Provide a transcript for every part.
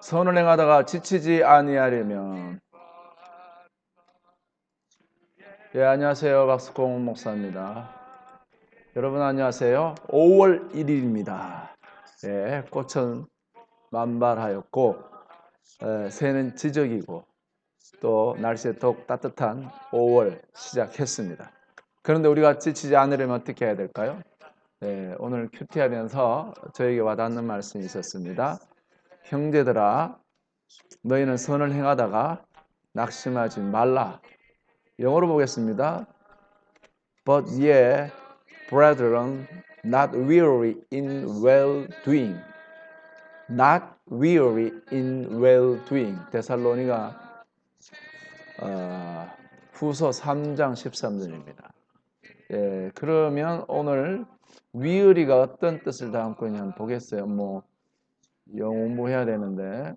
선을 행하다가 지치지 아니하려면. 예 안녕하세요. 박수공 목사입니다. 여러분 안녕하세요. 5월 1일입니다. 예 꽃은 만발하였고 에, 새는 지적이고 또 날씨에 더욱 따뜻한 5월 시작했습니다. 그런데 우리가 지치지 않으려면 어떻게 해야 될까요? 네, 오늘 큐티하면서 저에게 와닿는 말씀이 있었습니다. 형제들아, 너희는 선을 행하다가 낙심하지 말라. 영어로 보겠습니다. But ye, brethren, not weary in well doing. Not weary in well doing. 데살로니가 어, 후서 3장 13절입니다. 예, 그러면 오늘 위의리가 어떤 뜻을 담고 있냐면 보겠어요. 뭐 영어 공부해야 되는데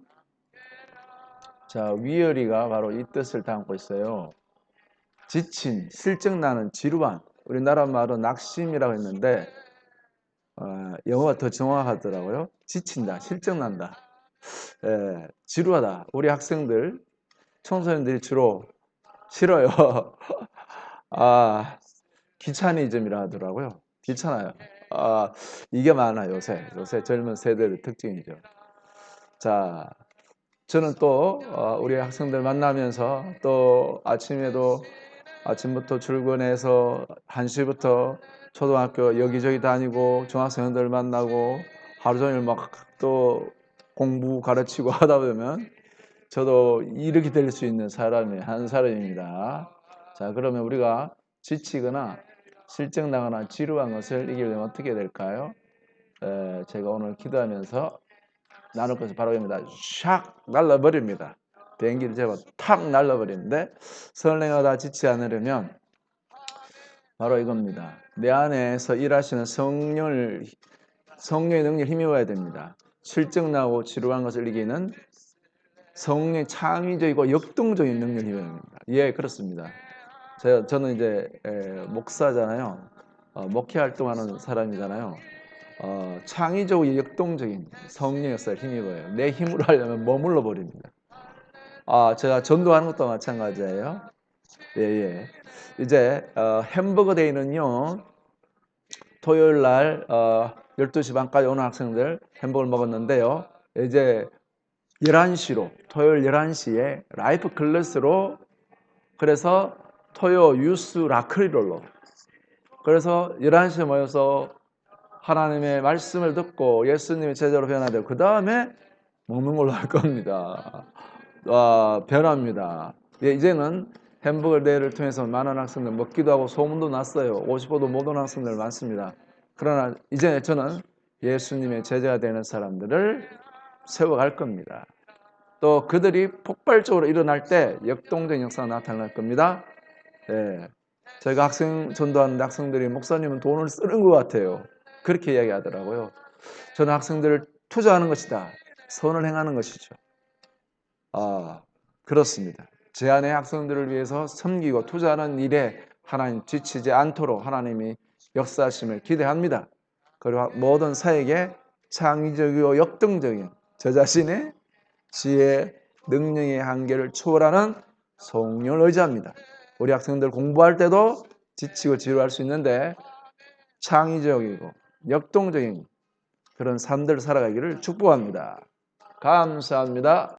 자 위의리가 바로 이 뜻을 담고 있어요. 지친, 실증나는 지루한 우리나라 말로 낙심이라고 했는데 어, 영어가 더 정확하더라고요. 지친다, 실증난다, 예, 지루하다. 우리 학생들, 청소년들이 주로 싫어요. 아 귀차니즘이라 하더라고요. 귀찮아요. 아, 이게 많아 요새. 요새 젊은 세대의 특징이죠. 자, 저는 또 어, 우리 학생들 만나면서 또 아침에도 아침부터 출근해서 1시부터 초등학교 여기저기 다니고 중학생들 만나고 하루 종일 막 또 공부 가르치고 하다 보면 저도 이렇게 될 수 있는 사람이 한 사람입니다. 자, 그러면 우리가 지치거나 실증나거나 지루한 것을 이기려면 어떻게 될까요? 에, 제가 오늘 기도하면서 나눌 것을 바로 입니다. 샥 날라버립니다. 비행기를 제가 탁 날라버리는데 설랭하다 지치 않으려면 바로 이겁니다. 내 안에서 일하시는 성령을 성령의 능력 힘입어야 됩니다. 실증나고 지루한 것을 이기는 성령의 창의적이고 역동적인 힘입어야 됩니다. 예, 그렇습니다. 제가, 저는 이제 에, 목사잖아요. 어, 목회 활동하는 사람이잖아요. 어, 창의적이고 역동적인 성령의 역사를 힘입어요. 내 힘으로 하려면 머물러 버립니다. 아, 제가 전도하는 것도 마찬가지예요. 예, 예. 이제 어, 햄버거 데이는요. 토요일 날 어, 12시 반까지 오는 학생들 햄버거를 먹었는데요. 이제 11시로 토요일 11시에 라이프 클래스로 그래서 토요 유스 라크리롤로 그래서 11시에 모여서 하나님의 말씀을 듣고 예수님의 제자로 변화되고 그 다음에 먹는 걸로 할 겁니다. 아, 변합니다. 예, 이제는 햄버거 대회를 통해서 많은 학생들 먹기도 하고 소문도 났어요. 50호도 못 오는 학생들 많습니다. 그러나 이제 저는 예수님의 제자가 되는 사람들을 세워갈 겁니다. 또 그들이 폭발적으로 일어날 때 역동적 역사가 나타날 겁니다. 예, 저희가 학생 전도하는 학생들이 목사님은 돈을 쓰는 것 같아요. 그렇게 이야기하더라고요. 저는 학생들을 투자하는 것이다. 선을 행하는 것이죠. 아, 그렇습니다. 제 안의 학생들을 위해서 섬기고 투자하는 일에 하나님 지치지 않도록 하나님이 역사하심을 기대합니다. 그리고 모든 사에게 창의적이고 역동적인 저 자신의 지혜, 능력의 한계를 초월하는 성령을 의지합니다. 우리 학생들 공부할 때도 지치고 지루할 수 있는데 창의적이고 역동적인 그런 삶들 살아가기를 축복합니다. 감사합니다.